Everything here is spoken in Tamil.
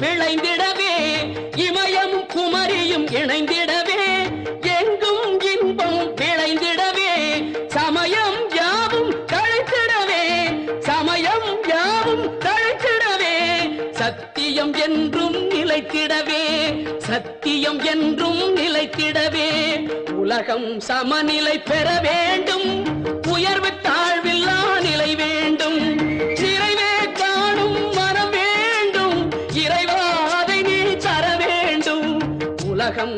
விளைந்திடவே இமயம் குமரியும் இணைந்திடவே எங்கும் இன்பம் விளைந்திடவே சமயம் யாவும் தழைத்திடவே சமயம் யாவும் தழைத்திடவே சத்தியம் என்றும் நிலைத்திடவே சத்தியம் என்றும் நிலைத்திடவே உலகம் சமநிலை பெற வேண்டும் உயர்வு வேண்டும்